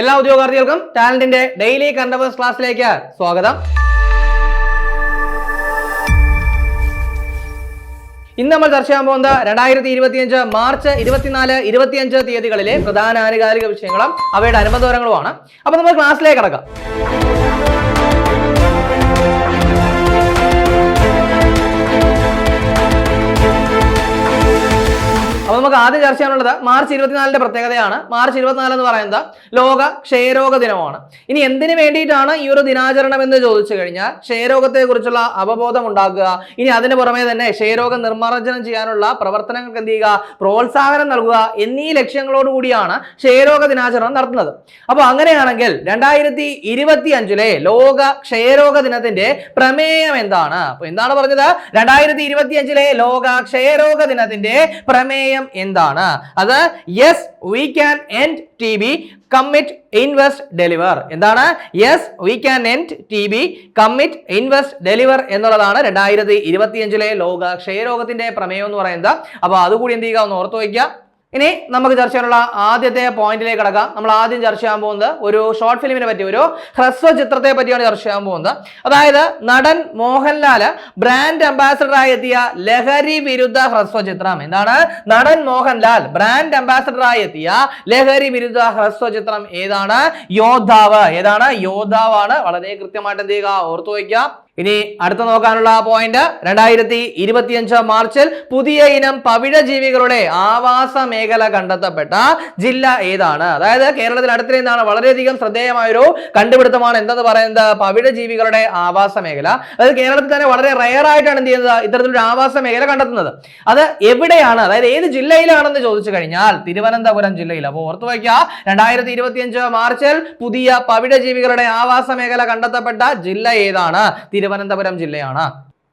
എല്ലാ ഉദ്യോഗാർത്ഥികൾക്കും ടാലന്റിന്റെ ഡെയിലി കണ്ടവേഴ്സ് ക്ലാസ്സിലേക്ക് സ്വാഗതം. ഇന്ന് നമ്മൾ ചർച്ച ചെയ്യാൻ പോകുന്നത് രണ്ടായിരത്തി ഇരുപത്തിയഞ്ച് മാർച്ച് ഇരുപത്തിനാല് ഇരുപത്തിയഞ്ച് തീയതികളിലെ പ്രധാന ആനുകാലിക വിഷയങ്ങളും അവയുടെ അനുബന്ധവരങ്ങളുമാണ് അപ്പൊ നമ്മൾ ക്ലാസ്സിലേക്ക് കടക്കാം. നമുക്ക് ആദ്യം ചർച്ച ചെയ്യാനുള്ളത് മാർച്ച് ഇരുപത്തിനാലിന്റെ പ്രത്യേകതയാണ്. മാർച്ച് ഇരുപത്തിനാല് എന്ന് പറയുന്നത് ലോക ക്ഷയരോഗ ദിനമാണ്. ഇനി എന്തിനു വേണ്ടിയിട്ടാണ് ഈ ഒരു ദിനാചരണം എന്ന് ചോദിച്ചു കഴിഞ്ഞാൽ ക്ഷയരോഗത്തെ കുറിച്ചുള്ള അവബോധം ഉണ്ടാക്കുക. ഇനി അതിന് പുറമെ തന്നെ ക്ഷയരോഗ നിർമ്മാർജനം ചെയ്യാനുള്ള പ്രവർത്തനങ്ങൾക്ക് എന്ത് ചെയ്യുക? പ്രോത്സാഹനം നൽകുക എന്നീ ലക്ഷ്യങ്ങളോട് കൂടിയാണ് ക്ഷയരോഗ ദിനാചരണം നടത്തുന്നത്. അപ്പോൾ അങ്ങനെയാണെങ്കിൽ രണ്ടായിരത്തി ഇരുപത്തി അഞ്ചിലെ ലോക ക്ഷയരോഗ ദിനത്തിന്റെ പ്രമേയം എന്താണ്? അപ്പൊ എന്താണ് പറഞ്ഞത്? രണ്ടായിരത്തി ഇരുപത്തി അഞ്ചിലെ ലോക ക്ഷയരോഗ ദിനത്തിന്റെ പ്രമേയം എന്താണ്? അത് yes we can end T B commit invest deliver എന്താണ്? Yes we can end T B commit invest deliver എന്നുള്ളതാണ് രണ്ടായിരത്തി ഇരുപത്തിയഞ്ചിലെ ലോക ക്ഷയരോഗത്തിന്റെ പ്രമേയം എന്ന് പറയുന്നത്. അപ്പോൾ അതുകൂടി എന്ത് ചെയ്യുക? ഒന്ന് ഓർത്ത് വയ്ക്കുക. ഇനി നമുക്ക് ചർച്ച ചെയ്യാനുള്ള ആദ്യത്തെ പോയിന്റിലേക്ക് കടക്കാം. നമ്മൾ ആദ്യം ചർച്ച ചെയ്യാൻ പോകുന്നത് ഒരു ഷോർട്ട് ഫിലിമിനെ പറ്റി ഒരു ഹ്രസ്വ ചിത്രത്തെ പറ്റിയാണ് ചർച്ച ചെയ്യാൻ പോകുന്നത്. അതായത് നടൻ മോഹൻലാൽ ബ്രാൻഡ് അംബാസഡറായി എത്തിയ ലഹരി വിരുദ്ധ ഹ്രസ്വ ചിത്രം. എന്താണ്? നടൻ മോഹൻലാൽ ബ്രാൻഡ് അംബാസഡറായി എത്തിയ ലഹരി വിരുദ്ധ ഹ്രസ്വ ചിത്രം ഏതാണ്? യോദ്ധാവ്. ഏതാണ്? യോദ്ധാവാണ്. വളരെ കൃത്യമായിട്ട് എന്ത് ചെയ്യുക? ഓർത്തു വയ്ക്കുക. ഇനി അടുത്ത നോക്കാനുള്ള പോയിന്റ് രണ്ടായിരത്തി ഇരുപത്തിയഞ്ച് മാർച്ചിൽ പുതിയ ഇനം പവിഴജീവികളുടെ ആവാസ മേഖല കണ്ടെത്തപ്പെട്ട ജില്ല ഏതാണ്? അതായത് കേരളത്തിൽ അടുത്തിടെ നിന്നാണ് വളരെയധികം ശ്രദ്ധേയമായൊരു കണ്ടുപിടുത്തമാണ് എന്തെന്ന് പറയുന്നത് പവിഴജീവികളുടെ ആവാസ മേഖല. അതായത് കേരളത്തിൽ തന്നെ വളരെ റയർ ആയിട്ടാണ് എന്ത് ചെയ്യുന്നത്? ഇത്തരത്തിലൊരു ആവാസ മേഖല കണ്ടെത്തുന്നത്. അത് എവിടെയാണ്? അതായത് ഏത് ജില്ലയിലാണെന്ന് ചോദിച്ചു കഴിഞ്ഞാൽ തിരുവനന്തപുരം ജില്ലയിൽ. അപ്പോൾ ഓർത്തു വയ്ക്കുക രണ്ടായിരത്തി ഇരുപത്തിയഞ്ച് മാർച്ചിൽ പുതിയ പവിഴജീവികളുടെ ആവാസ മേഖല കണ്ടെത്തപ്പെട്ട ജില്ല ഏതാണ്? ജില്ലയാണ്.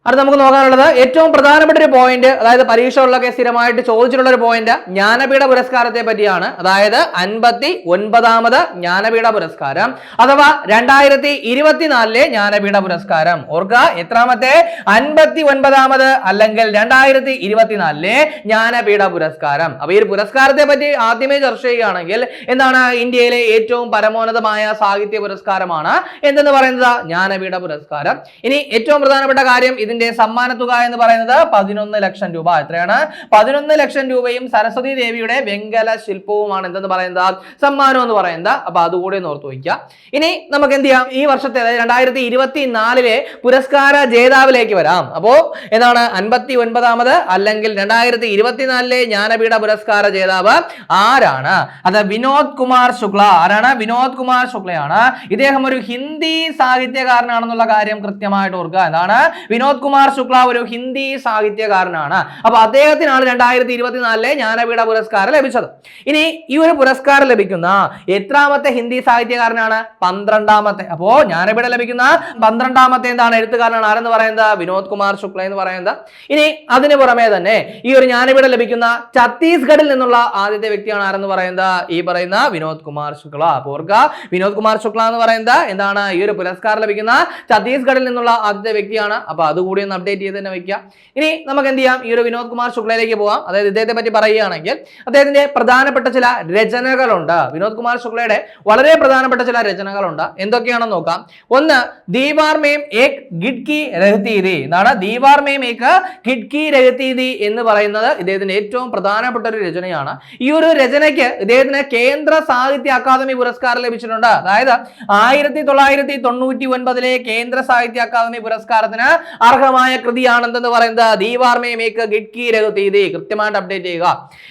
അടുത്ത നമുക്ക് നോക്കാനുള്ളത് ഏറ്റവും പ്രധാനപ്പെട്ട ഒരു പോയിന്റ് അതായത് പരീക്ഷകളിലൊക്കെ സ്ഥിരമായിട്ട് ചോദിച്ചിട്ടുള്ള ഒരു പോയിന്റ് ജ്ഞാനപീഠ പുരസ്കാരത്തെ പറ്റിയാണ്. അതായത് അൻപത്തി ഒൻപതാമത് ജ്ഞാനപീഠ പുരസ്കാരം അഥവാ രണ്ടായിരത്തി ഇരുപത്തിനാലിലെ ജ്ഞാനപീഠ പുരസ്കാരം. ഓർക്കുക എത്രാമത്തെ? അൻപത്തി ഒൻപതാമത് അല്ലെങ്കിൽ രണ്ടായിരത്തി ഇരുപത്തിനാലിലെ ജ്ഞാനപീഠ പുരസ്കാരം. അപ്പൊ ഈ പുരസ്കാരത്തെ പറ്റി ആദ്യമേ ചർച്ച ചെയ്യുകയാണെങ്കിൽ എന്താണ് ഇന്ത്യയിലെ ഏറ്റവും പരമോന്നതമായ സാഹിത്യ പുരസ്കാരമാണ് എന്തെന്ന് പറയുന്നത്? ജ്ഞാനപീഠ പുരസ്കാരം. ഇനി ഏറ്റവും പ്രധാനപ്പെട്ട കാര്യം ഇതിന്റെ സമ്മാന തുക എന്ന് പറയുന്നത് പതിനൊന്ന് ലക്ഷം രൂപ. എത്രയാണ്? പതിനൊന്ന് ലക്ഷം രൂപയും സരസ്വതി ദേവിയുടെ വെങ്കല ശില്പവുമാണ് എന്തെന്ന് പറയുന്നത്? സമ്മാനം എന്ന് പറയുന്നത്. അപ്പൊ അതുകൂടെ ഒന്ന് ഓർത്ത് വയ്ക്കുക. ഇനി നമുക്ക് എന്ത് ചെയ്യാം? ഈ വർഷത്തെ അതായത് രണ്ടായിരത്തി ഇരുപത്തി നാലിലെ പുരസ്കാര ജേതാവിലേക്ക് വരാം. അപ്പോ എന്താണ്? അൻപത്തി ഒൻപതാമത് അല്ലെങ്കിൽ രണ്ടായിരത്തി ഇരുപത്തിനാലിലെ ജ്ഞാനപീഠ പുരസ്കാര ജേതാവ് ആരാണ്? അത് വിനോദ് കുമാർ ശുക്ല. ആരാണ്? വിനോദ് കുമാർ ശുക്ലയാണ്. ഇദ്ദേഹം ഒരു ഹിന്ദി സാഹിത്യകാരനാണെന്നുള്ള കാര്യം കൃത്യമായിട്ട് ഓർക്കുക. എന്താണ്? വിനോദ് കുമാർ ശുക്ല ഒരു ഹിന്ദി സാഹിത്യകാരനാണ്. അപ്പൊ അദ്ദേഹത്തിനാണ് രണ്ടായിരത്തി ഇരുപത്തിനാലിലെ ജ്ഞാനപീഠ പുരസ്കാരം ലഭിച്ചത്. ഇനി ഈ ഒരു പുരസ്കാരം ലഭിക്കുന്ന എത്രാമത്തെ ഹിന്ദി സാഹിത്യകാരനാണ്? പന്ത്രണ്ടാമത്തെ. അപ്പോ ജ്ഞാനപീഠ ലഭിക്കുന്ന പന്ത്രണ്ടാമത്തെ എന്താണ്? എഴുത്തുകാരനാണ്. ആരെന്ന് പറയുന്നത്? വിനോദ് കുമാർ ശുക്ല എന്ന് പറയുന്നത്. ഇനി അതിന് പുറമെ തന്നെ ഈ ഒരു ജ്ഞാനപീഠ ലഭിക്കുന്ന ഛത്തീസ്ഗഡിൽ നിന്നുള്ള ആദ്യത്തെ വ്യക്തിയാണ് ആരെന്ന് പറയുന്നത്? ഈ പറയുന്ന വിനോദ് കുമാർ ശുക്ല. അപ്പൊ ഓർക്കുക വിനോദ് കുമാർ ശുക്ല എന്ന് പറയുന്നത് എന്താണ്? ഈ ഒരു പുരസ്കാരം ലഭിക്കുന്ന ഛത്തീസ്ഗഡിൽ നിന്നുള്ള ആദ്യത്തെ വ്യക്തിയാണ്. അപ്പൊ അതുകൂടി ഒന്ന് അപ്ഡേറ്റ് ചെയ്ത് തന്നെ വെക്കുക ഇനി നമുക്ക് എന്ത് ചെയ്യാം? ഈ ഒരു വിനോദ് കുമാർ ശുക്ലയിലേക്ക് പോവാം. അതായത് ഇദ്ദേഹത്തെ പറ്റി പറയുകയാണെങ്കിൽ അദ്ദേഹത്തിന്റെ പ്രധാനപ്പെട്ട ചില രചനകളുണ്ട്. വിനോദ് കുമാർ ശുക്ലയുടെ വളരെ പ്രധാനപ്പെട്ട ചില രചനകളുണ്ട്. എന്തൊക്കെയാണെന്ന് നോക്കാം. ഒന്ന് ദീവാർ ഏക് ഗിഡ്കി രഹതീതി. എന്താണ്? ദീവാർ ഏക് ഗിഡ്കി രഹതീതി എന്ന് പറയുന്നത് ഇദ്ദേഹത്തിന്റെ ഏറ്റവും പ്രധാനപ്പെട്ട ഒരു രചനയാണ്. ഈ ഒരു രചനയ്ക്ക് ഇദ്ദേഹത്തിന് കേന്ദ്ര സാഹിത്യ അക്കാദമി പുരസ്കാരം ലഭിച്ചിട്ടുണ്ട്. അതായത് ആയിരത്തി തൊള്ളായിരത്തി തൊണ്ണൂറ്റി ഒൻപതിലെ കേന്ദ്ര സാഹിത്യ അക്കാദമി പുരസ്കാരത്തിന് അർഹമായ കൃതിയാണെന്ന് പറയുന്നത് ദീവാർമേ മേക്ക് ഗിഡ്കി രഘുതീതി കൃത്യമായിട്ട് അപ്ഡേറ്റ് ചെയ്യുക.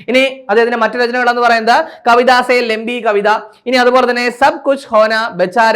ഇനി അദ്ദേഹത്തിന്റെ മറ്റു രചനകൾ എന്ന് പറയുന്നത് കവിതാസെ ലംബി കവിത. ഇനി അതുപോലെ തന്നെ സബ് കുച്ച് ഹോന ബച്ചാ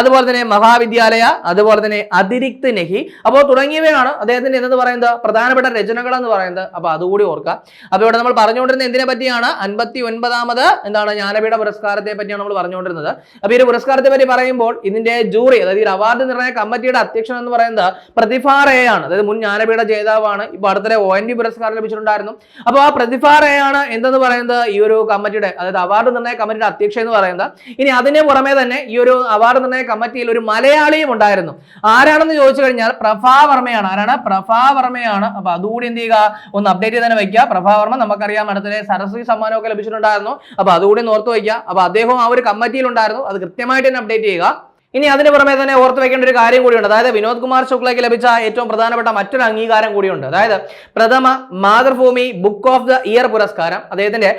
അതുപോലെ തന്നെ മഹാവിദ്യാലയ അതുപോലെ തന്നെ അതിരിക്ത് നെഹി. അപ്പോൾ തുടങ്ങിയവയാണ് അദ്ദേഹത്തിന്റെ എന്ന് പറയുന്നത് പ്രധാനപ്പെട്ട രചനകൾ എന്ന് പറയുന്നത്. അപ്പൊ അതുകൂടി ഓർക്കുക. അപ്പൊ ഇവിടെ നമ്മൾ പറഞ്ഞുകൊണ്ടിരുന്നത് എന്തിനെ പറ്റിയാണ്? അൻപത്തി ഒൻപതാമത് എന്താണ് ജ്ഞാനപീഠ പുരസ്കാരത്തെ പറ്റിയാണ് നമ്മൾ പറഞ്ഞുകൊണ്ടിരുന്നത്. അപ്പൊ ഈ ഒരു പുരസ്കാരത്തെ പറ്റി പറയുമ്പോൾ ഇതിന്റെ ജൂറി അതായത് ഈ അവാർഡ് നിർണയ കമ്മിറ്റിയുടെ അധ്യക്ഷൻ എന്ന് പറയുന്നത് പ്രതിഭ റേ ആണ്. അതായത് മുൻ ജ്ഞാനപീഠ ജേതാവാണ് ഇപ്പൊ അടുത്തിടെ ഒ എൻ ഡി പുരസ്കാരം ലഭിച്ചിട്ടുണ്ടായിരുന്നു. അപ്പോൾ ആ പ്രതിഭ റേ ആണ് എന്തെന്ന് പറയുന്നത്? ഈ ഒരു കമ്മിറ്റിയുടെ അതായത് അവാർഡ് നിർണയ കമ്മിറ്റിയുടെ അധ്യക്ഷ എന്ന് പറയുന്നത്. ഇനി അതിന് പുറമെ തന്നെ ഈ ഒരു അവാർഡ് നിർണയ കമ്മിറ്റിയിൽ ഒരു മലയാളിയും ഉണ്ടായിരുന്നു. ആരാണെന്ന് ചോദിച്ചു കഴിഞ്ഞാൽ പ്രഭാവർമ്മയാണ് ആരാണ്? പ്രഭാവർമ്മയാണ് അപ്പൊ അതുകൂടി എന്ത് ചെയ്യുക? ഒന്ന് അപ്ഡേറ്റ് ചെയ്ത് തന്നെ വെക്കുക. പ്രഭാവർമ്മ നമുക്കറിയാം അടുത്തിടെ സരസ്വതി സമ്മാനമൊക്കെ ലഭിച്ചിട്ടുണ്ടായിരുന്നു. അപ്പൊ അതുകൂടി നോർത്ത് വയ്ക്കുക. അപ്പൊ അദ്ദേഹം ആ ഒരു കമ്മിറ്റിയിൽ ഉണ്ടായിരുന്നു. അത് കൃത്യമായിട്ട് തന്നെ അപ്ഡേറ്റ് ചെയ്യുക. ഇനി അതിന് പുറമെ തന്നെ ഓർത്ത് വെക്കേണ്ട ഒരു കാര്യം കൂടിയുണ്ട്. അതായത് വിനോദ് കുമാർ ശുക്ലയ്ക്ക് ലഭിച്ച ഏറ്റവും പ്രധാനപ്പെട്ട മറ്റൊരു അംഗീകാരം കൂടിയുണ്ട്. അതായത് പ്രഥമ Mathrubhumi book of the year പുരസ്കാരം. അദ്ദേഹത്തിന്റെ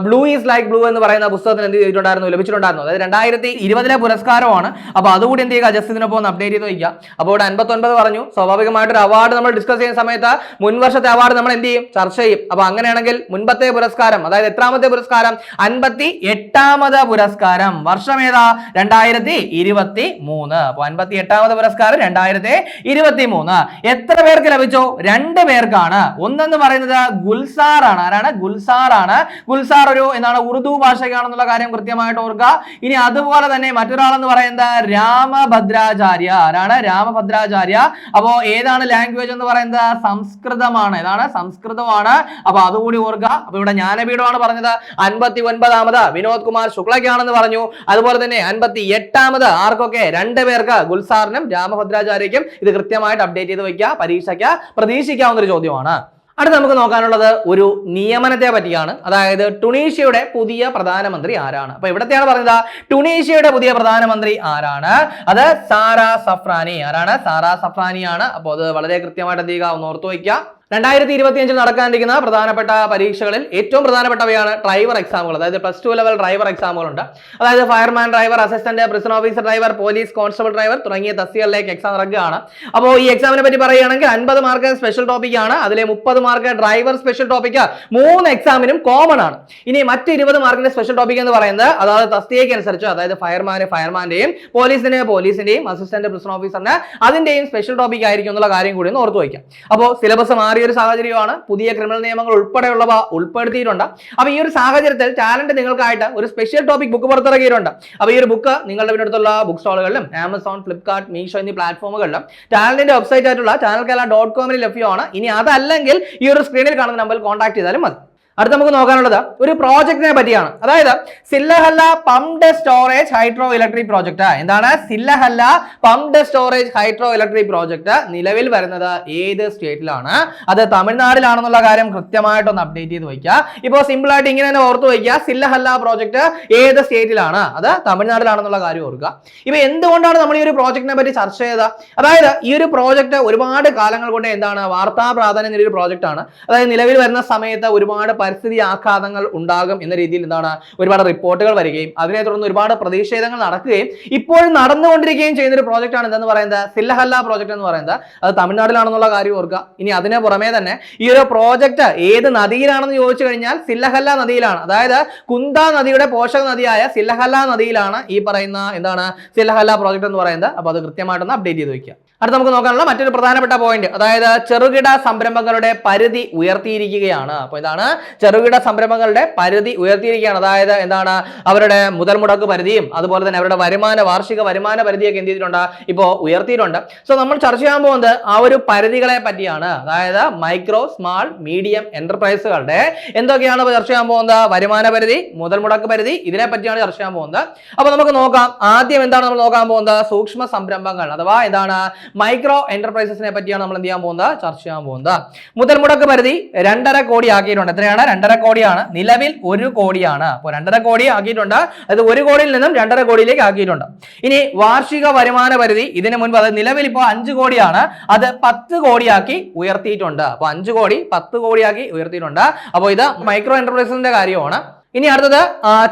ബ്ലൂ ഈസ് ലൈക്ക് ബ്ലൂ എന്ന് പറയുന്ന പുസ്തകത്തിന് എന്ത് ചെയ്തിട്ടുണ്ടായിരുന്നു? ലഭിച്ചിട്ടുണ്ടായിരുന്നു. അതായത് രണ്ടായിരത്തി ഇരുപതിലെ പുരസ്കാരമാണ്. അപ്പൊ അതുകൂടി എന്ത് ചെയ്യുക? ജസ്റ്റ് ഇതിനൊപ്പം ഒന്ന് അപ്ഡേറ്റ് ചെയ്ത് വയ്ക്കുക. അപ്പോൾ ഇവിടെ അൻപത്തൊൻപത് പറഞ്ഞു. സ്വാഭാവികമായിട്ട് ഒരു അവാർഡ് നമ്മൾ ഡിസ്കസ് ചെയ്യുന്ന സമയത്ത് മുൻവർഷത്തെ അവാർഡ് നമ്മൾ എന്ത് ചെയ്യും? ചർച്ച ചെയ്യും. അപ്പൊ അങ്ങനെയാണെങ്കിൽ മുൻപത്തെ പുരസ്കാരം അതായത് എത്രാമത്തെ പുരസ്കാരം? അൻപത്തി എട്ടാമത് പുരസ്കാരം. വർഷം ഏതാ? രണ്ടായിരത്തി ഇരുപത്തി മൂന്ന് അപ്പൊ അൻപത്തി എട്ടാമത് പുരസ്കാരം രണ്ടായിരത്തി ഇരുപത്തി മൂന്ന് എത്ര പേർക്ക് ലഭിച്ചു? രണ്ട് പേർക്കാണ്. ഒന്നെന്ന് പറയുന്നത് ഗുൽസാർ ആണ് ആരാണ്? ഗുൽസാർ ആണ് ഗുൽസാർ ഒരു എന്താണ് ഉറുദു ഭാഷയ്ക്കാണെന്നുള്ള കാര്യം കൃത്യമായിട്ട് ഓർക്കുക. ഇനി അതുപോലെ തന്നെ മറ്റൊരാളെന്ന് പറയുന്നത് രാമഭദ്രാചാര്യ. ആരാണ്? രാമഭദ്രാചാര്യ. അപ്പോ ഏതാണ് ലാംഗ്വേജ് എന്ന് പറയുന്നത്? സംസ്കൃതമാണ്. ഏതാണ്? സംസ്കൃതമാണ്. അപ്പൊ അതുകൂടി ഓർക്കുക. അപ്പൊ ഇവിടെ ജ്ഞാനപീഠമാണ് പറഞ്ഞത്. അൻപത്തി ഒൻപതാമത് വിനോദ് കുമാർ ശുക്ലയ്ക്കാണെന്ന് പറഞ്ഞു. അതുപോലെ തന്നെ അൻപത്തി എട്ടാമത് ആർക്കൊക്കെ രണ്ട് പേർക്ക് ഗുൽസാറിനും രാമഭദ്രാചാര്യയ്ക്കും ഇത് കൃത്യമായിട്ട് അപ്ഡേറ്റ് ചെയ്ത് വയ്ക്കുക പരീക്ഷയ്ക്ക് പ്രതീക്ഷിക്കാവുന്ന ഒരു ചോദ്യമാണ്. അടുത്ത് നമുക്ക് നോക്കാനുള്ളത് ഒരു നിയമനത്തെ പറ്റിയാണ്. അതായത് ടുണീഷ്യയുടെ പുതിയ പ്രധാനമന്ത്രി ആരാണ്? അപ്പൊ ഇവിടത്തെയാണ് പറഞ്ഞത് ടുണീഷ്യയുടെ പുതിയ പ്രധാനമന്ത്രി ആരാണ്? അത് സാറ സഫ്രാനി. ആരാണ്? സാറ സഫ്രാനിയാണ്. അപ്പോൾ അത് വളരെ കൃത്യമായിട്ട് എന്ത് ചെയ്യുക? ഓർത്തു വയ്ക്കുക രണ്ടായിരത്തി ഇരുപത്തിയഞ്ചിൽ നടക്കാനിരിക്കുന്ന പ്രധാനപ്പെട്ട പരീക്ഷകളിൽ ഏറ്റവും പ്രധാനപ്പെട്ടവയാണ് ഡ്രൈവർ എക്സാമുകൾ അതായത് പ്ലസ് ടു ലെവൽ ഡ്രൈവർ എക്സാമുകളുണ്ട് അതായത് fireman driver assistant prison officer driver police constable driver തുടങ്ങിയ തസ്തികളിലേക്ക് എക്സാം നടക്കുകയാണ്. അപ്പോൾ ഈ എക്സാമിനെ പറ്റി പറയുകയാണെങ്കിൽ അൻപത് മാർക്ക് സ്പെഷ്യൽ ടോപ്പിക് ആണ്. അതിലെ മുപ്പത് മാർക്ക് ഡ്രൈവർ സ്പെഷ്യൽ ടോപ്പിക് മൂന്ന് എക്സാമിനും കോമൺ ആണ്. ഇനി മറ്റ് ഇരുപത് മാർക്കിന്റെ സ്പെഷ്യൽ ടോപ്പിക് എന്ന് പറയുന്നത് അതായത് തസ്തികയ്ക്ക് അനുസരിച്ച് അതായത് ഫയർമാന് ഫയർമാന്റെയും പോലീസിന് പോലീസിന്റെയും അസിസ്റ്റന്റ് പ്രിസൺ ഓഫീസറിന് അതിന്റെയും സ്പെഷ്യൽ ടോപ്പിക് ആയിരിക്കും എന്നുള്ള കാര്യം കൂടി ഒന്ന് ഓർത്തു വയ്ക്കാം. അപ്പോൾ സിലബസ് മാറിയ ഒരു സാഹചര്യമാണ്. പുതിയ ക്രിമിനൽ നിയമങ്ങൾ ഉൾപ്പെടെയുള്ളവ ഉൾപ്പെടുത്തിയിട്ടുണ്ട്. അപ്പോൾ ഈ ഒരു സാഹചര്യത്തിൽ ടാലന്റ് നിങ്ങൾക്കായിട്ട് ഒരു സ്പെഷ്യൽ ടോപ്പിക് ബുക്ക് പുറത്തിറക്കിയിട്ടുണ്ട്. അപ്പോൾ ഈ ഒരു ബുക്ക് നിങ്ങളുടെ വീടിനടുത്തുള്ള ബുക്ക് സ്റ്റാളുകളിലും ആമസോൺ ഫ്ലിപ്കാർട്ട് മീഷോ എന്നീ പ്ലാറ്റ്ഫോമുകളിലും ടാലന്റിന്റെ വെബ്സൈറ്റ് ആയിട്ടുള്ള ചാനൽ കേരള ഡോട്ട് കോമിൽ ലഭ്യമാണ്. ഇനി അതല്ലെങ്കിൽ ഈ ഒരു സ്ക്രീനിൽ കാണുന്ന നമ്പറിൽ കോൺടാക്ട് ചെയ്താലും മതി. അടുത്ത നമുക്ക് നോക്കാനുള്ളത് ഒരു പ്രോജക്റ്റിനെ പറ്റിയാണ്. അതായത് Sillahalla pumped storage hydro electric project എന്താണ്? Sillahalla pumped storage hydro electric project നിലവിൽ വരുന്നത് ഏത് സ്റ്റേറ്റിലാണ്? അത് തമിഴ്നാട്ടിലാണെന്നുള്ള കാര്യം കൃത്യമായിട്ടൊന്ന് അപ്ഡേറ്റ് ചെയ്ത് വയ്ക്കുക. ഇപ്പോൾ സിമ്പിൾ ആയിട്ട് ഇങ്ങനെ തന്നെ ഓർത്ത് വയ്ക്കുക. സില്ലഹല്ല പ്രോജക്റ്റ് ഏത് സ്റ്റേറ്റിലാണ്? അത് തമിഴ്നാട്ടിലാണെന്നുള്ള കാര്യം ഓർക്കുക. ഇപ്പൊ എന്തുകൊണ്ടാണ് നമ്മൾ ഈ ഒരു പ്രോജക്റ്റിനെ പറ്റി ചർച്ച ചെയ്തത്? അതായത് ഈ ഒരു പ്രോജക്റ്റ് ഒരുപാട് കാലങ്ങൾ കൊണ്ട് എന്താണ്? വാർത്താ പ്രാധാന്യം നേടിയ ഒരു പ്രോജക്റ്റ് ആണ്. അതായത് നിലവിൽ വരുന്ന സമയത്ത് ഒരുപാട് പരിസ്ഥിതി ആഘാതങ്ങൾ ഉണ്ടാകും എന്ന രീതിയിൽ എന്താണ് ഒരുപാട് റിപ്പോർട്ടുകൾ വരികയും അതിനെ തുടർന്ന് ഒരുപാട് പ്രതിഷേധങ്ങൾ നടക്കുകയും ഇപ്പോഴും നടന്നുകൊണ്ടിരിക്കുകയും ചെയ്യുന്ന ഒരു പ്രോജക്റ്റ് ആണ് എന്തെന്ന് പറയുന്നത് സില്ലഹല്ല പ്രോജക്റ്റ് എന്ന് പറയുന്നത്. അത് തമിഴ്നാട്ടിലാണെന്നുള്ള കാര്യം ഓർക്കുക. ഇനി അതിനെ പുറമേ തന്നെ ഈ ഒരു പ്രോജക്റ്റ് ഏത് നദിയിലാണെന്ന് ചോദിച്ചു കഴിഞ്ഞാൽ സില്ലഹല്ല നദിയിലാണ്. അതായത് കുന്ത നദിയുടെ പോഷക നദിയായ സില്ലഹല്ല നദിയിലാണ് ഈ പറയുന്ന എന്താണ് സില്ലഹല്ല പ്രോജക്റ്റ് എന്ന് പറയുന്നത്. അപ്പോൾ അത് കൃത്യമായിട്ടൊന്ന് അപ്ഡേറ്റ് ചെയ്ത് വെക്കുക. അടുത്ത നമുക്ക് നോക്കാനുള്ള മറ്റൊരു പ്രധാനപ്പെട്ട പോയിന്റ് അതായത് ചെറുകിട സംരംഭങ്ങളുടെ പരിധി ഉയർത്തിയിരിക്കുകയാണ്. അപ്പോൾ ഇതാണ് ചെറുകിട സംരംഭങ്ങളുടെ പരിധി ഉയർത്തിയിരിക്കുകയാണ്. അതായത് എന്താണ്? അവരുടെ മുതൽ മുടക്ക് പരിധിയും അതുപോലെ തന്നെ അവരുടെ വരുമാന വാർഷിക വരുമാന പരിധിയൊക്കെ എന്ത് ചെയ്തിട്ടുണ്ട്? ഇപ്പോൾ ഉയർത്തിയിട്ടുണ്ട്. സോ നമ്മൾ ചർച്ച ചെയ്യാൻ പോകുന്നത് ആ ഒരു പരിധികളെ പറ്റിയാണ്. അതായത് മൈക്രോ സ്മാൾ മീഡിയം എന്റർപ്രൈസുകളുടെ എന്തൊക്കെയാണ് ചർച്ച ചെയ്യാൻ പോകുന്നത്? വരുമാന പരിധി മുതൽ മുടക്ക് പരിധി ഇതിനെ പറ്റിയാണ് ചർച്ച ചെയ്യാൻ പോകുന്നത്. അപ്പോൾ നമുക്ക് നോക്കാം. ആദ്യം എന്താണ് നമ്മൾ നോക്കാൻ പോകുന്നത്? സൂക്ഷ്മ സംരംഭങ്ങൾ അഥവാ എന്താണ്? മൈക്രോ എന്റർപ്രൈസസിനെ പറ്റിയാണ് നമ്മൾ എന്ത് ചെയ്യാൻ പോകുന്നത്? ചർച്ച ചെയ്യാൻ പോകുന്നത്. മുതൽ മുടക്ക് പരിധി രണ്ടര കോടി ആക്കിയിട്ടുണ്ട്. എത്രയാണ്? രണ്ടര കോടിയാണ്. നിലവിൽ ഒരു കോടിയാണ്. അപ്പോൾ രണ്ടര കോടി ആക്കിയിട്ടുണ്ട്. അത് ഒരു കോടിയിൽ നിന്നും രണ്ടര കോടിയിലേക്ക് ആക്കിയിട്ടുണ്ട്. ഇനി വാർഷിക വരുമാന പരിധി ഇതിനു മുൻപ് അത് നിലവിൽ ഇപ്പോൾ അഞ്ച് കോടിയാണ്. അത് പത്ത് കോടിയാക്കി ഉയർത്തിയിട്ടുണ്ട്. അപ്പോൾ അഞ്ച് കോടി പത്ത് കോടിയാക്കി ഉയർത്തിയിട്ടുണ്ട്. അപ്പോൾ ഇത് മൈക്രോ എന്റർപ്രൈസസിന്റെ കാര്യമാണ്. ഇനി അടുത്തത്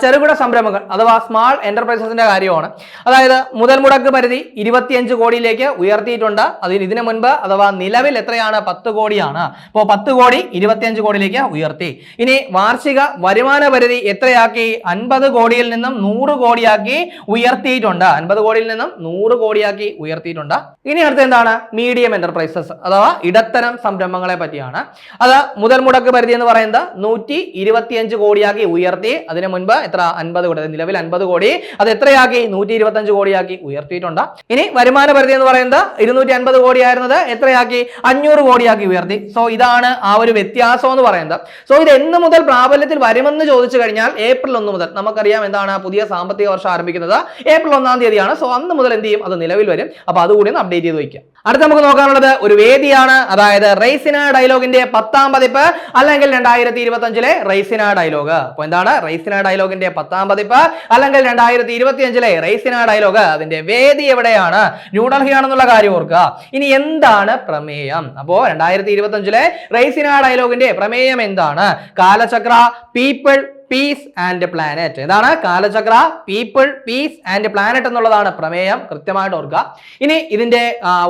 ചെറുകിട സംരംഭങ്ങൾ അഥവാ സ്മാൾ എന്റർപ്രൈസസിന്റെ കാര്യമാണ്. അതായത് മുതൽ മുടക്ക് പരിധി ഇരുപത്തിയഞ്ച് കോടിയിലേക്ക് ഉയർത്തിയിട്ടുണ്ട്. അതിന് ഇതിനു മുൻപ് അഥവാ നിലവിൽ എത്രയാണ്? പത്ത് കോടിയാണ്. അപ്പോൾ പത്ത് കോടി ഇരുപത്തിയഞ്ച് കോടിയിലേക്ക് ഉയർത്തി. ഇനി വാർഷിക വരുമാന പരിധി എത്രയാക്കി? അൻപത് കോടിയിൽ നിന്നും നൂറ് കോടിയാക്കി ഉയർത്തിയിട്ടുണ്ട്. അൻപത് കോടിയിൽ നിന്നും നൂറ് കോടിയാക്കി ഉയർത്തിയിട്ടുണ്ട്. ഇനി അടുത്ത എന്താണ്? മീഡിയം എന്റർപ്രൈസസ് അഥവാ ഇടത്തരം സംരംഭങ്ങളെ പറ്റിയാണ്. അത് മുതൽ മുടക്ക് പരിധി എന്ന് പറയുന്നത് നൂറ്റി കോടിയാക്കി ഉയർത്തി ഉയർത്തി. അതിന് മുൻപ് എത്ര? അൻപത് കോടി. നിലവിൽ അൻപത് കോടി. അത് എത്രയാക്കി? നൂറ്റി ഇരുപത്തഞ്ച് കോടിയാക്കി ഉയർത്തിയിട്ടുണ്ട്. ഇനി വരുമാന പരിധി എന്ന് പറയുന്നത് ഇരുന്നൂറ്റി അൻപത് കോടിയായിരുന്നത് എത്രയാക്കി? അഞ്ഞൂറ് കോടിയാക്കി ഉയർത്തി. സോ ഇതാണ് ആ ഒരു വ്യത്യാസം എന്ന് പറയുന്നത്. സോ ഇത് എന്ന് മുതൽ പ്രാബല്യത്തിൽ വരുമെന്ന് ചോദിച്ചു കഴിഞ്ഞാൽ ഏപ്രിൽ ഒന്ന് മുതൽ നമുക്കറിയാം എന്താണ് പുതിയ സാമ്പത്തിക വർഷം ആരംഭിക്കുന്നത്. ഏപ്രിൽ ഒന്നാം തീയതിയാണ്. സോ അന്ന് മുതൽ എന്ത് ചെയ്യും? അത് നിലവിൽ വരും. അപ്പൊ അതുകൂടി ഒന്ന് അപ്ഡേറ്റ് ചെയ്ത് വയ്ക്കുക. അടുത്ത നമുക്ക് നോക്കാനുള്ളത് ഒരു വേദിയാണ്. അതായത് റൈസിന ഡയലോഗിന്റെ പത്താം പതിപ്പ് അല്ലെങ്കിൽ രണ്ടായിരത്തി ഇരുപത്തി അഞ്ചിലെ റൈസിന ഡയലോഗ്. അപ്പൊ എന്താണ് റൈസിന ഡയലോഗിന്റെ പത്താം പതിപ്പ്. അല്ലെങ്കിൽ രണ്ടായിരത്തി ഇരുപത്തി അഞ്ചിലെ റൈസിന ഡയലോഗ് അതിന്റെ വേദി എവിടെയാണ്? ന്യൂഡൽഹി ആണെന്നുള്ള കാര്യം ഓർക്കുക. ഇനി എന്താണ് പ്രമേയം? അപ്പോ രണ്ടായിരത്തി ഇരുപത്തി അഞ്ചിലെ റൈസിന ഡയലോഗിന്റെ പ്രമേയം എന്താണ്? Kalachakra people peace and planet ഇതാണ് Kalachakra people peace and planet എന്നുള്ളതാണ് പ്രമേയം. കൃത്യമായിട്ട് ഓർക്കുക. ഇനി ഇതിന്റെ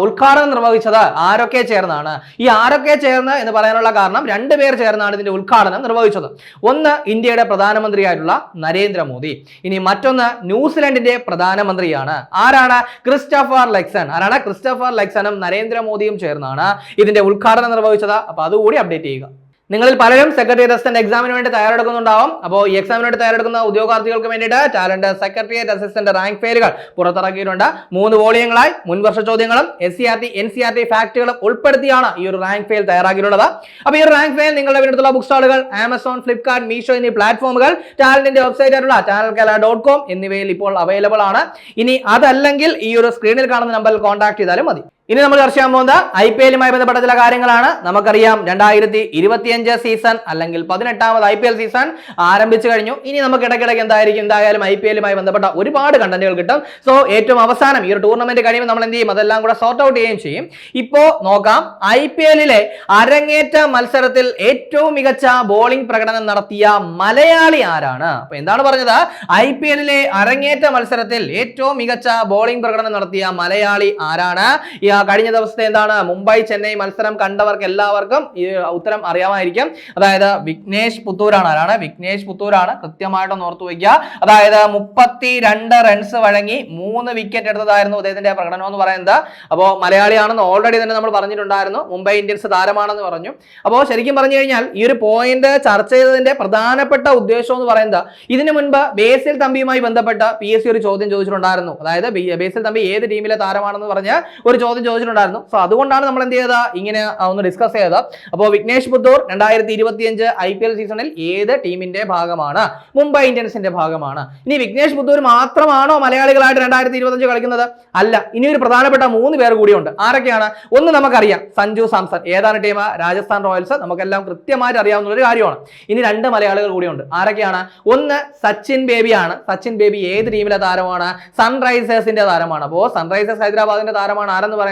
ഉദ്ഘാടനം നിർവഹിച്ചത് ആരൊക്കെ ചേർന്നാണ്? ഈ ആരൊക്കെ ചേർന്ന് എന്ന് പറയാനുള്ള കാരണം രണ്ട് പേർ ചേർന്നാണ് ഇതിന്റെ ഉദ്ഘാടനം നിർവഹിച്ചത്. ഒന്ന് ഇന്ത്യയുടെ പ്രധാനമന്ത്രിയായിട്ടുള്ള നരേന്ദ്രമോദി. ഇനി മറ്റൊന്ന് ന്യൂസിലൻഡിന്റെ പ്രധാനമന്ത്രിയാണ്. ആരാണ്? Christopher Luxon. ആരാണ്? ക്രിസ്റ്റഫർ ലെക്സണും നരേന്ദ്രമോദിയും ചേർന്നാണ് ഇതിന്റെ ഉദ്ഘാടനം നിർവഹിച്ചത്. അപ്പൊ അതുകൂടി അപ്ഡേറ്റ് ചെയ്യുക. നിങ്ങളിൽ പലരും സെക്രട്ടേറിയറ്റ് അസിസ്റ്റന്റ് എക്സാമിന് വേണ്ടി തയ്യാറെടുക്കുന്നുണ്ടാവും. അപ്പോൾ ഈ എക്സാമിന് വേണ്ടി തയ്യാറെടുക്കുന്ന ഉദ്യോഗാർത്ഥികൾക്ക് വേണ്ടിയിട്ട് ടാലന്റ് സെക്രട്ടേറിയറ്റ് അസിസ്റ്റന്റ് റാങ്ക് പേരുകൾ പുറത്തിറക്കിയിട്ടുണ്ട്. മൂന്ന് വോളിയങ്ങളായി മുൻവർഷ ചോദ്യങ്ങളും S C R T N C R T ഫാക്ടുകളും ഉൾപ്പെടുത്തിയാണ് ഈ ഒരു റാങ്ക് ഫെയിൽ തയ്യാറാക്കിയിട്ടുള്ളത്. അപ്പോൾ ഈ റാങ്ക് ഫെയിൽ നിങ്ങളുടെ വീട്ടിലുള്ള ബുക്ക് സ്റ്റാളുകൾ ആമസോൺ ഫ്ലിപ്കാർട്ട് മീഷോ എന്നീ പ്ലാറ്റ്ഫോമുകൾ ടാലന്റിന്റെ വെബ്സൈറ്റ് ആയിട്ടുള്ള ചാനൽ കല ഡോട്ട് കോം എന്നിവയിൽ ഇപ്പോൾ അവൈലബിൾ ആണ്. ഇനി അതല്ലെങ്കിൽ ഈ ഒരു സ്ക്രീനിൽ കാണുന്ന നമ്പറിൽ കോൺടാക്ട് ചെയ്താലും മതി. ഇനി നമ്മൾ ചർച്ച ചെയ്യാൻ പോകുന്നത് ഐ പി എല്ലുമായി ബന്ധപ്പെട്ട ചില കാര്യങ്ങളാണ്. നമുക്കറിയാം രണ്ടായിരത്തി ഇരുപത്തിയഞ്ച് സീസൺ അല്ലെങ്കിൽ പതിനെട്ടാമത് ഐ പി എൽ സീസൺ ആരംഭിച്ചു കഴിഞ്ഞു. ഇനി നമുക്ക് ഇടയ്ക്കിടയ്ക്ക് എന്തായിരിക്കും? എന്തായാലും ഐ പി എല്ലുമായി ബന്ധപ്പെട്ട ഒരുപാട് കണ്ടന്റുകൾ കിട്ടും. സോ ഏറ്റവും അവസാനം ഈ ഒരു ടൂർണമെന്റ് കഴിയുമ്പോൾ നമ്മൾ എന്ത് ചെയ്യും? അതെല്ലാം കൂടെ സോർട്ട് ഔട്ട് ചെയ്യുകയും ചെയ്യും. ഇപ്പോ നോക്കാം. ഐ പി എല്ലിലെ അരങ്ങേറ്റ മത്സരത്തിൽ ഏറ്റവും മികച്ച ബോളിംഗ് പ്രകടനം നടത്തിയ മലയാളി ആരാണ്? അപ്പൊ എന്താണ് പറഞ്ഞത്? ഐ പി എല്ലിലെ അരങ്ങേറ്റ മത്സരത്തിൽ ഏറ്റവും മികച്ച ബോളിംഗ് പ്രകടനം നടത്തിയ മലയാളി ആരാണ്? ഈ കഴിഞ്ഞ ദിവസത്തെ എന്താണ്? മുംബൈ ചെന്നൈ മത്സരം കണ്ടവർക്ക് എല്ലാവർക്കും ഈ ഉത്തരം അറിയാമായിരിക്കും. അതായത് വിഘ്നേഷ് പുത്തൂരാണ് ആരാണ്? വിഘ്നേഷ് പുത്തൂരാണ് കൃത്യമായിട്ടൊന്ന് ഓർത്തു വയ്ക്കുക. അതായത് മുപ്പത്തി രണ്ട് റൺസ് വഴങ്ങി മൂന്ന് വിക്കറ്റ് എടുത്തതായിരുന്നു അദ്ദേഹത്തിന്റെ പ്രകടനം എന്ന് പറയുന്നത്. അപ്പോൾ മലയാളിയാണെന്ന് ഓൾറെഡി തന്നെ നമ്മൾ പറഞ്ഞിട്ടുണ്ടായിരുന്നു. മുംബൈ ഇന്ത്യൻസ് താരമാണെന്ന് പറഞ്ഞു. അപ്പോൾ ശരിക്കും പറഞ്ഞു കഴിഞ്ഞാൽ ഈ ഒരു പോയിന്റ് ചർച്ച ചെയ്തതിന്റെ പ്രധാനപ്പെട്ട ഉദ്ദേശം എന്ന് പറയുന്നത് ഇതിനു മുൻപ് ബേസിൽ തമ്പിയുമായി ബന്ധപ്പെട്ട പി ഒരു ചോദ്യം ചോദിച്ചിട്ടുണ്ടായിരുന്നു. അതായത് ബേസിൽ തമ്പി ഏത് ടീമിലെ താരമാണെന്ന് പറഞ്ഞ് ഒരു ചോദ്യം ചോദിച്ചിട്ടുണ്ടായിരുന്നു. സോ അതുകൊണ്ടാണ് നമ്മൾ എന്ത് ചെയ്തത്? ഇങ്ങനെ ഒന്ന് ഡിസ്കസ് ചെയ്തത്. അപ്പോൾ വിഘ്നേഷ് പുത്തൂർ രണ്ടായിരത്തി ഇരുപത്തിയഞ്ച് ഐ പി എൽ സീസണിൽ ഏത് ടീമിന്റെ ഭാഗമാണ്? മുംബൈ ഇന്ത്യൻസിന്റെ ഭാഗമാണ്. ഇനി വിഘ്നേഷ് പുത്തൂർ മാത്രമാണോ മലയാളികളായിട്ട് രണ്ടായിരത്തി ഇരുപത്തഞ്ച് കളിക്കുന്നത്? അല്ല. ഇനി ഒരു പ്രധാനപ്പെട്ട മൂന്ന് പേർ കൂടിയുണ്ട് ആരൊക്കെയാണ്? ഒന്ന് നമുക്കറിയാം. സഞ്ജു സാംസൺ. ഏതാണ് ടീം രാജസ്ഥാൻ റോയൽസ്. നമുക്കെല്ലാം കൃത്യമായിട്ട് അറിയാവുന്ന ഒരു കാര്യമാണ്. ഇനി രണ്ട് മലയാളികൾ കൂടിയുണ്ട് ആരൊക്കെയാണ്? ഒന്ന് സച്ചിൻ ബേബിയാണ്. സച്ചിൻ ബേബി ഏത് ടീമിലെ താരമാണ്? സൺറൈസേഴ്സിന്റെ താരമാണ്. അപ്പോൾ സൺറൈസേഴ്സ് ഹൈദരാബാദിന്റെ താരമാണ് ആരെന്ന് പറയുന്നത്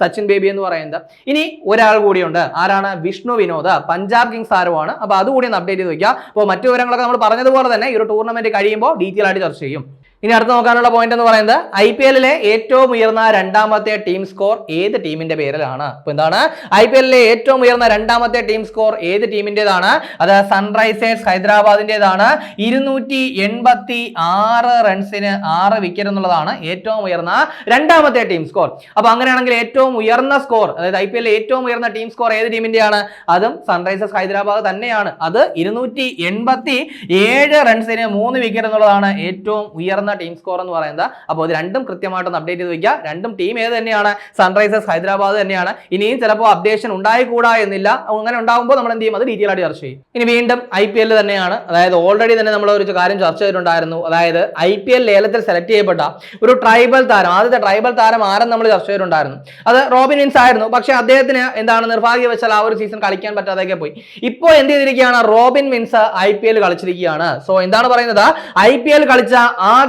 സച്ചിൻ ബേബി എന്ന് പറയുന്നത്. ഇനി ഒരാൾ കൂടിയുണ്ട്. ആരാണ്? വിഷ്ണു വിനോദ്. പഞ്ചാബ് കിങ്സ് താരമാണ് അപ്പൊ അതുകൂടി ഒന്ന് അപ്ഡേറ്റ് ചെയ്ത് വെക്കുക. അപ്പോൾ മറ്റു വിവരങ്ങളൊക്കെ നമ്മൾ പറഞ്ഞതുപോലെ തന്നെ ഈ ഒരു ടൂർണമെന്റ് കഴിയുമ്പോൾ ഡീറ്റെയിൽ ആയിട്ട് ചർച്ച ചെയ്യും. ഇനി അടുത്ത് നോക്കാനുള്ള പോയിന്റ് എന്ന് പറയുന്നത് ഐ പി എല്ലിലെ ഏറ്റവും ഉയർന്ന രണ്ടാമത്തെ ടീം സ്കോർ ഏത് ടീമിന്റെ പേരിലാണ്? അപ്പൊ എന്താണ്? ഐ പി എല്ലിലെ ഏറ്റവും ഉയർന്ന രണ്ടാമത്തെ ടീം സ്കോർ ഏത് ടീമിന്റേതാണ് അത് സൺറൈസേഴ്സ് ഹൈദരാബാദിന്റേതാണ്. ഇരുന്നൂറ്റി എൺപത്തി ആറ് റൺസിന് ആറ് വിക്കറ്റ് എന്നുള്ളതാണ് ഏറ്റവും ഉയർന്ന രണ്ടാമത്തെ ടീം സ്കോർ അപ്പൊ അങ്ങനെയാണെങ്കിൽ ഏറ്റവും ഉയർന്ന സ്കോർ അതായത് ഐ പി എല്ലിലെ ഏറ്റവും ഉയർന്ന ടീം സ്കോർ ഏത് ടീമിന്റെയാണ് അതും സൺറൈസേഴ്സ് ഹൈദരാബാദ് തന്നെയാണ്. അത് ഇരുന്നൂറ്റി എൺപത്തി ഏഴ് റൺസിന് മൂന്ന് വിക്കറ്റ് എന്നുള്ളതാണ് ഏറ്റവും ഉയർന്ന ടീം സ്കോർ എന്ന് പറയുന്നത്. അപ്പോൾ ഇത് രണ്ടും കൃത്യമായിട്ടൊന്ന് അപ്ഡേറ്റ് ചെയ്ത് വെക്കുക. രണ്ടും ടീം ഏത് തന്നെയാണ്? സൺറൈസേഴ്സ് ഹൈദരാബാദ് തന്നെയാണ്. ഇനിയും ചിലപ്പോൾ അപ്ഡേഷൻ ഉണ്ടായിക്കൂടാ എന്നില്ല. അങ്ങനെ ഉണ്ടാകുമ്പോൾ നമ്മൾ എന്ത് ചെയ്യും? അത് ഡീറ്റെയിൽ ആയിട്ട് ചർച്ച ചെയ്യും. ഇനി വീണ്ടും ഐ പി എല്ലിൽ തന്നെയാണ്. അതായത് ഓൾറെഡി തന്നെ നമ്മൾ ഒരു കാര്യം ചർച്ച ചെയ്തിട്ടുണ്ടായിരുന്നു. അതായത് ഐ പി എൽ ലേലത്തിൽ സെലക്ട് ചെയ്യപ്പെട്ട ഒരു ട്രൈബൽ താരം ആദ്യത്തെ ട്രൈബൽ താരം ആരെന്ന് നമ്മൾ ചർച്ച ചെയ്തിട്ടുണ്ടായിരുന്നു. അത് റോബിൻ വിൻസ് ആയിരുന്നു. പക്ഷേ അദ്ദേഹത്തിന് എന്താണ് നിർഭാഗ്യവശാൽ ആ ഒരു സീസൺ കളിക്കാൻ പറ്റാതെയൊക്കെ പോയി. ഇപ്പോൾ എന്ത് ചെയ്തിരിക്കുകയാണ്? Robin Minz I P L കളിച്ചിരിക്കുകയാണ്. So എന്താണ് പറയുന്നത്? ഐ പി എൽ കളിച്ച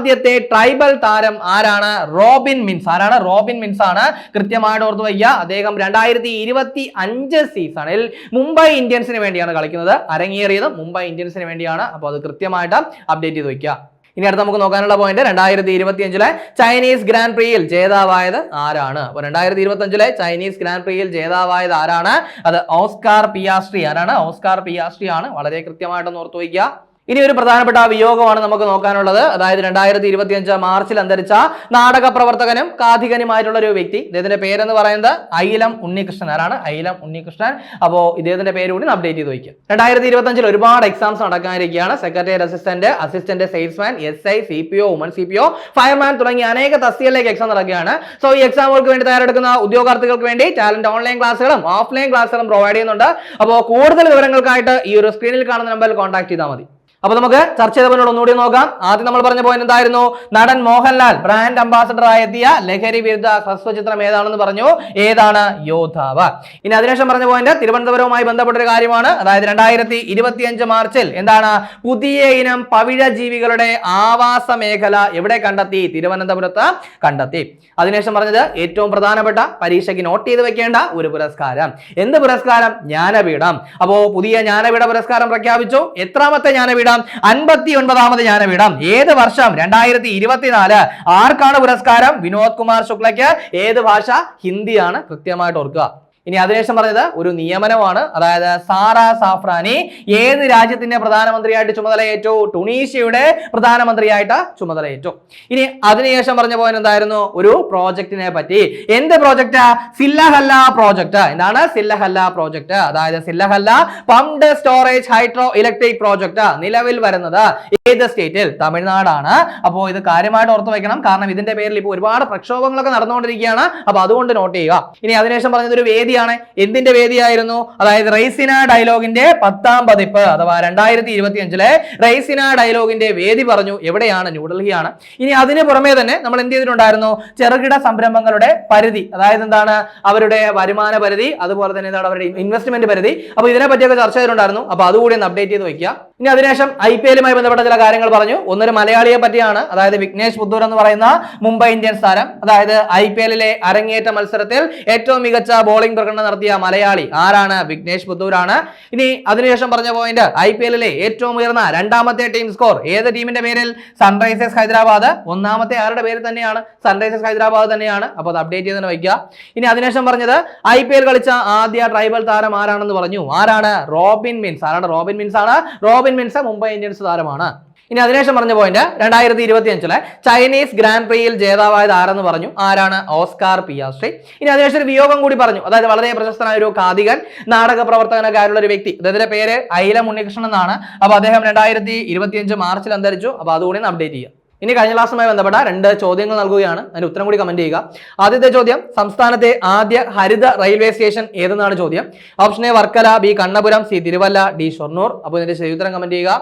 ആദ്യത്തെ ട്രൈബൽ താരം ആരാണ്? റോബിൻ മിൻസ്. ആരാണ്? റോബിൻ മിൻസ് ആണ്. കൃത്യമായിട്ട് ഓർത്ത് വയ്യ. അദ്ദേഹം രണ്ടായിരത്തി ഇരുപത്തി അഞ്ച് സീസണിൽ മുംബൈ ഇന്ത്യൻസിന് വേണ്ടിയാണ് കളിക്കുന്നത്. അരങ്ങേറിയത് മുംബൈ ഇന്ത്യൻസിന് വേണ്ടിയാണ്. അപ്പോൾ അത് കൃത്യമായിട്ട് അപ്ഡേറ്റ് ചെയ്ത് വയ്ക്കുക. ഇനി അടുത്ത് നമുക്ക് നോക്കാനുള്ള പോയിന്റ് രണ്ടായിരത്തി ഇരുപത്തി അഞ്ചിലെ ചൈനീസ് ഗ്രാൻഡ് പ്രിയിൽ ജേതാവായത് ആരാണ്? അപ്പോൾ രണ്ടായിരത്തി ഇരുപത്തി അഞ്ചിലെ ചൈനീസ് ഗ്രാൻഡ് പ്രിയിൽ ജേതാവായത് ആരാണ്? അത് ഓസ്കാർ പിയാസ്ട്രി. ആരാണ്? ഓസ്കാർ പിയാസ്ട്രി ആണ് വളരെ കൃത്യമായിട്ടൊന്ന് ഓർത്തു വയ്ക്കുക. ഇനി ഒരു പ്രധാനപ്പെട്ട വിയോഗമാണ് നമുക്ക് നോക്കാനുള്ളത്. അതായത് രണ്ടായിരത്തി ഇരുപത്തി അഞ്ച് മാർച്ചിൽ അന്തരിച്ച നാടക പ്രവർത്തകനും കാഥികനുമായിട്ടുള്ള ഒരു വ്യക്തി. ഇദ്ദേഹത്തിന്റെ പേരെന്ന് പറയുന്നത് ഐലം ഉണ്ണികൃഷ്ണൻ. ആരാണ്? ഐലം ഉണ്ണികൃഷ്ണൻ. അപ്പോൾ ഇദ്ദേഹത്തിന്റെ പേര് കൂടി അപ്ഡേറ്റ് ചെയ്ത് വയ്ക്കും. രണ്ടായിരത്തി ഇരുപത്തി അഞ്ചിൽ ഒരുപാട് exams നടക്കാനിരിക്കുകയാണ്. Secretary assistant assistant salesman S I C P O woman C P O fireman തുടങ്ങിയ അനേക തസ്തികളിലേക്ക് എക്സാം നടക്കുകയാണ്. സോ ഈ എക്സാമുകൾക്ക് വേണ്ടി തയ്യാറെടുക്കുന്ന ഉദ്യോഗാർത്ഥികൾക്ക് വേണ്ടി ടാലന്റ് ഓൺലൈൻ ക്ലാസ്സുകളും ഓഫ്ലൈൻ ക്ലാസ്സുകളും പ്രൊവൈഡ് ചെയ്യുന്നുണ്ട്. അപ്പോൾ കൂടുതൽ വിവരങ്ങൾക്കായിട്ട് ഈ ഒരു സ്ക്രീനിൽ കാണുന്ന നമ്പറിൽ കോൺടാക്ട് ചെയ്താൽ മതി. അപ്പൊ നമുക്ക് ചർച്ച ചെയ്ത പോയിന്റ് ഒന്നുകൂടി നോക്കാം. ആദ്യം നമ്മൾ പറഞ്ഞ പോയിന്റ് എന്തായിരുന്നു? നടൻ മോഹൻലാൽ ബ്രാൻഡ് അംബാസഡർ ആയെത്തിയ ലഹരി വിരുദ്ധ ഹ്രസ്വചിത്രം ഏതാണെന്ന് പറഞ്ഞു. ഏതാണ്? യോദ്ധാവ്. ഇനി അതിനുശേഷം പറഞ്ഞ പോയിന്റ് തിരുവനന്തപുരവുമായി ബന്ധപ്പെട്ട ഒരു കാര്യമാണ്. അതായത് രണ്ടായിരത്തി ഇരുപത്തിയഞ്ച് മാർച്ചിൽ എന്താണ്? പുതിയ ഇനം പവിഴ ജീവികളുടെ ആവാസ മേഖല എവിടെ കണ്ടെത്തി? തിരുവനന്തപുരത്ത് കണ്ടെത്തി. അതിനുശേഷം പറഞ്ഞത് ഏറ്റവും പ്രധാനപ്പെട്ട പരീക്ഷയ്ക്ക് നോട്ട് ചെയ്ത് വെക്കേണ്ട ഒരു പുരസ്കാരം. എന്ത് പുരസ്കാരം? ജ്ഞാനപീഠം. അപ്പോ പുതിയ ജ്ഞാനപീഠ പുരസ്കാരം പ്രഖ്യാപിച്ചു. എത്രാമത്തെ ജ്ഞാനപീഠം? അൻപത്തി ഒൻപതാമത് ജ്ഞാനപീഠം ഏത് വർഷം? രണ്ടായിരത്തി ഇരുപത്തിനാല് ആർക്കാണ് പുരസ്കാരം? വിനോദ് കുമാർ ശുക്ലയ്ക്ക്. ഏത് ഭാഷ? ഹിന്ദിയാണ് കൃത്യമായിട്ട് ഓർക്കുക. ഇനി അതിനുശേഷം പറഞ്ഞത് ഒരു നിയമനമാണ്. അതായത് സാറ സാഫ്രാനി ഏത് രാജ്യത്തിന്റെ പ്രധാനമന്ത്രിയായിട്ട് ചുമതലയേറ്റു? ടുണീഷ്യയുടെ പ്രധാനമന്ത്രിയായിട്ട് ചുമതലയേറ്റു. ഇനി അതിനുശേഷം പറഞ്ഞ പോയിന്റ് എന്തായിരുന്നു? ഒരു പ്രോജക്റ്റിനെ പറ്റി. എന്ത് പ്രോജക്റ്റ് സില്ലഹല്ല പ്രോജക്റ്റ് എന്താണ്? സില്ലഹല്ല പ്രോജക്റ്റ് അതായത് Sillahalla pump storage hydro electric project നിലവിൽ വരുന്നത് ഏത് സ്റ്റേറ്റിൽ തമിഴ്നാടാണ്. അപ്പോൾ ഇത് കാര്യമായിട്ട് ഓർത്ത് വെക്കണം. കാരണം ഇതിന്റെ പേരിൽ ഇപ്പോൾ ഒരുപാട് പ്രക്ഷോഭങ്ങളൊക്കെ നടന്നുകൊണ്ടിരിക്കുകയാണ്. അപ്പൊ അതുകൊണ്ട് നോട്ട് ചെയ്യുക. ഇനി അതിനുശേഷം പറഞ്ഞത് ഒരു വേദിയാണ്. എന്തിന്റെ വേദിയായിരുന്നു? അതായത് റൈസിന ഡയലോഗിന്റെ പത്താം പതിപ്പ് അഥവാ രണ്ടായിരത്തി ഇരുപത്തി അഞ്ചിലെ റൈസിന ഡയലോഗിന്റെ വേദി പറഞ്ഞു എവിടെയാണ്? ന്യൂഡൽഹിയാണ് ഇനി അതിന് പുറമെ തന്നെ നമ്മൾ എന്ത് ചെയ്തിട്ടുണ്ടായിരുന്നു? ചെറുകിട സംരംഭങ്ങളുടെ പരിധി അതായത് എന്താണ്? അവരുടെ വരുമാന പരിധി അതുപോലെ തന്നെ എന്താണ്? അവരുടെ ഇൻവെസ്റ്റ്മെന്റ് പരിധി. അപ്പൊ ഇതിനെ പറ്റിയൊക്കെ ചർച്ച ചെയ്തിട്ടുണ്ടായിരുന്നു. അപ്പൊ അതുകൂടി ഒന്ന് അപ്ഡേറ്റ് ചെയ്ത് വെക്കുക. ഇനി അതിനുശേഷം ഐ പി എല്ലുമായി ബന്ധപ്പെട്ട ചില കാര്യങ്ങൾ പറഞ്ഞു. ഒന്നൊരു മലയാളിയെ പറ്റിയാണ്. അതായത് വിഘ്നേഷ് പുത്തൂർ എന്ന് പറയുന്ന മുംബൈ ഇന്ത്യൻസ് താരം. അതായത് ഐ പി എല്ലിലെ അരങ്ങേറ്റ മത്സരത്തിൽ ഏറ്റവും മികച്ച ബോളിംഗ് പ്രകടനം നടത്തിയ മലയാളി ആരാണ്? വിഘ്നേഷ് പുത്തൂരാണ് ഇനി അതിനുശേഷം പറഞ്ഞ പോയിന്റ് ഐ പി എല്ലിലെ ഏറ്റവും ഉയർന്ന രണ്ടാമത്തെ ടീം സ്കോർ ഏത് ടീമിന്റെ പേരിൽ? സൺറൈസേഴ്സ് ഹൈദരാബാദ്. ഒന്നാമത്തെ ആരുടെ പേര് തന്നെയാണ്? സൺറൈസേഴ്സ് ഹൈദരാബാദ് തന്നെയാണ്. അപ്പോൾ അത് അപ്ഡേറ്റ് ചെയ്ത് തന്നെ വയ്ക്കുക. ഇനി അതിനുശേഷം പറഞ്ഞത് ഐ പി എൽ കളിച്ച ആദ്യ ട്രൈബൽ താരം ആരാണെന്ന് പറഞ്ഞു. ആരാണ്? റോബിൻ മിൻസ്. ആരാണ്? റോബിൻ മിൻസ് ആണ്. റോബിൻ മിൻസ് മുംബൈ ഇന്ത്യൻസ് താരമാണ്. ഇനി അതിനുശേഷം പറഞ്ഞ പോയിന്റ് രണ്ടായിരത്തി ഇരുപത്തി അഞ്ചിലെ ചൈനീസ് ഗ്രാൻഡ് പ്രിയിൽ ജേതാവായത് ആരെന്ന് പറഞ്ഞു? ആരാണ്? ഓസ്കാർ പിയാസ്ട്രി ഇനി അതിനുശേഷം ഒരു വിയോഗം കൂടി പറഞ്ഞു. അതായത് വളരെ പ്രശസ്തനായ ഒരു കാതികൻ നാടക പ്രവർത്തകനൊക്കെ ആയിട്ടുള്ള ഒരു വ്യക്തി. അദ്ദേഹത്തിന്റെ പേര് ഐല ഉണ്ണികൃഷ്ണൻ എന്നാണ്. അപ്പൊ അദ്ദേഹം രണ്ടായിരത്തി ഇരുപത്തിയഞ്ച് മാർച്ചിൽ അന്തരിച്ചു. അപ്പൊ അതുകൂടി അപ്ഡേറ്റ് ചെയ്യുക ഇനി കഴിഞ്ഞ ക്ലാസ്സുമായി ബന്ധപ്പെട്ട രണ്ട് ചോദ്യങ്ങൾ നൽകുകയാണ്. അതിന് ഉത്തരം കൂടി കമന്റ് ചെയ്യുക. ആദ്യത്തെ ചോദ്യം സംസ്ഥാനത്തെ ആദ്യ ഹരിത റെയിൽവേ സ്റ്റേഷൻ ഏതെന്നാണ് ചോദ്യം? Option A Varkala B Kannapuram C Thiruvalla D Shoranur. അപ്പോൾ ഇതിന്റെ ശരി ഉത്തരം കമന്റ് ചെയ്യുക.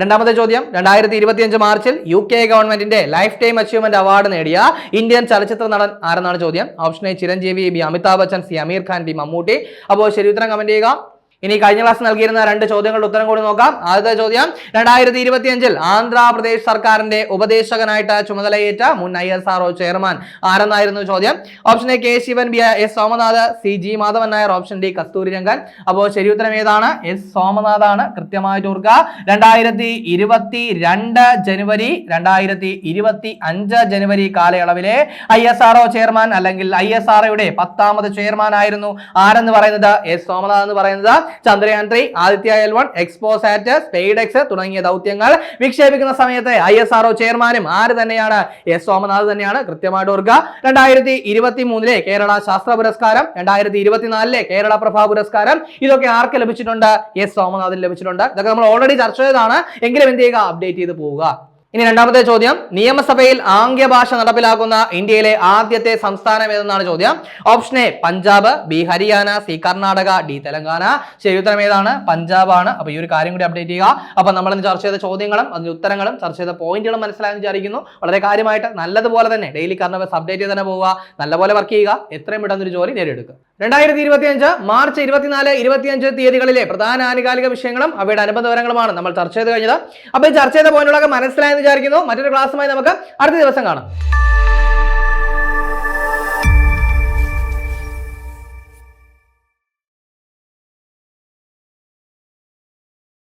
രണ്ടാമത്തെ ചോദ്യം രണ്ടായിരത്തി ഇരുപത്തിയഞ്ച് മാർച്ചിൽ യു കെ ഗവൺമെന്റിന്റെ ലൈഫ് ടൈം അച്ചീവ്മെന്റ് അവാർഡ് നേടിയ ഇന്ത്യൻ ചലച്ചിത്ര നടൻ ആരെന്നാണ് ചോദ്യം? Option A Chiranjeevi B Amitabh Bachchan C Aamir Khan B Mammootty. അപ്പോൾ ശരി ഉത്തരം കമന്റ് ചെയ്യുക. ഇനി കഴിഞ്ഞ ക്ലാസ് നൽകിയിരുന്ന രണ്ട് ചോദ്യങ്ങളുടെ ഉത്തരം കൂടി നോക്കാം. ആദ്യത്തെ ചോദ്യം രണ്ടായിരത്തി ഇരുപത്തിയഞ്ചിൽ ആന്ധ്രാപ്രദേശ് സർക്കാരിന്റെ ഉപദേശകനായിട്ട് ചുമതലയേറ്റ മുൻ ഐ എസ് ആർ ചെയർമാൻ ആരെന്നായിരുന്നു ചോദ്യം? Option A K Sivan B S Somanath C G Madhavan Nair option D Kasturi Rangan. അപ്പോൾ ശരി ഉത്തരം ഏതാണ്? എസ് സോമനാഥ് ആണ് കൃത്യമായിട്ട് ഓർക്കുക. രണ്ടായിരത്തി ഇരുപത്തി രണ്ട് ജനുവരി രണ്ടായിരത്തി ഇരുപത്തി അഞ്ച് ജനുവരി കാലയളവിലെ ഐ എസ് ആർ ചെയർമാൻ അല്ലെങ്കിൽ ഐ എസ് ആർ പത്താമത് ചെയർമാൻ ആയിരുന്നു. ആരെന്ന് പറയുന്നത്? എസ് സോമനാഥ് എന്ന് പറയുന്നത് Chandrayaan three Aditya L one XPoSat SpaDeX തുടങ്ങിയ ദൗത്യങ്ങൾ വിക്ഷേപിക്കുന്ന സമയത്ത് ഐ എസ് ആർ ചെയർമാനും ആര് തന്നെയാണ്? എസ് സോമനാഥ് തന്നെയാണ്. കൃത്യമായിട്ട് ഓർക്കുക. രണ്ടായിരത്തി ഇരുപത്തി മൂന്നിലെ കേരള ശാസ്ത്ര പുരസ്കാരം രണ്ടായിരത്തി ഇരുപത്തിനാലിലെ കേരള പ്രഭാ പുരസ്കാരം. ഇതൊക്കെ ആർക്ക് ലഭിച്ചിട്ടുണ്ട്? എസ് സോമനാഥിന് ലഭിച്ചിട്ടുണ്ട്. ഇതൊക്കെ നമ്മൾ ഓൾറെഡി ചർച്ച ചെയ്തതാണ്. എങ്കിലും എന്ത് ചെയ്യുക? അപ്ഡേറ്റ് ചെയ്ത് പോവുക. ഇനി രണ്ടാമത്തെ ചോദ്യം. നിയമസഭയിൽ ആംഗ്യ ഭാഷ നടപ്പിലാക്കുന്ന ഇന്ത്യയിലെ ആദ്യത്തെ സംസ്ഥാനം ഏതെന്നാണ് ചോദ്യം? Option A Punjab B Haryana C Karnataka D Telangana. ശരി ഉത്തരം ഏതാണ്? പഞ്ചാബാണ്. അപ്പൊ ഈ ഒരു കാര്യം കൂടി അപ്ഡേറ്റ് ചെയ്യുക. അപ്പൊ നമ്മൾ ചർച്ച ചെയ്ത ചോദ്യങ്ങളും അതിന്റെ ഉത്തരങ്ങളും ചർച്ച ചെയ്ത പോയിന്റുകളും മനസ്സിലായെന്ന് വിചാരിക്കുന്നു. വളരെ കാര്യമായിട്ട് നല്ലതുപോലെ തന്നെ ഡെയിലി കർണവസ് അപ്ഡേറ്റ് ചെയ്ത് തന്നെ പോവുക. നല്ലപോലെ വർക്ക് ചെയ്യുക. എത്രയും പെട്ടെന്ന് ഒരു ജോലി നേടിയെടുക്കുക. രണ്ടായിരത്തി ഇരുപത്തിയഞ്ച് മാർച്ച് ഇരുപത്തിനാല് ഇരുപത്തിയഞ്ച് തീയതികളിലെ പ്രധാന ആനുകാലിക വിഷയങ്ങളും അവയുടെ അനുബന്ധ വിവരങ്ങളുമാണ് നമ്മൾ ചർച്ച ചെയ്ത് കഴിഞ്ഞത്. അപ്പോൾ ഈ ചർച്ച ചെയ്ത പോയിന്റുകളൊക്കെ മനസ്സിലായെന്ന് വിചാരിക്കുന്നു. മറ്റൊരു ക്ലാസ്സുമായി നമുക്ക് അടുത്ത ദിവസം കാണാം.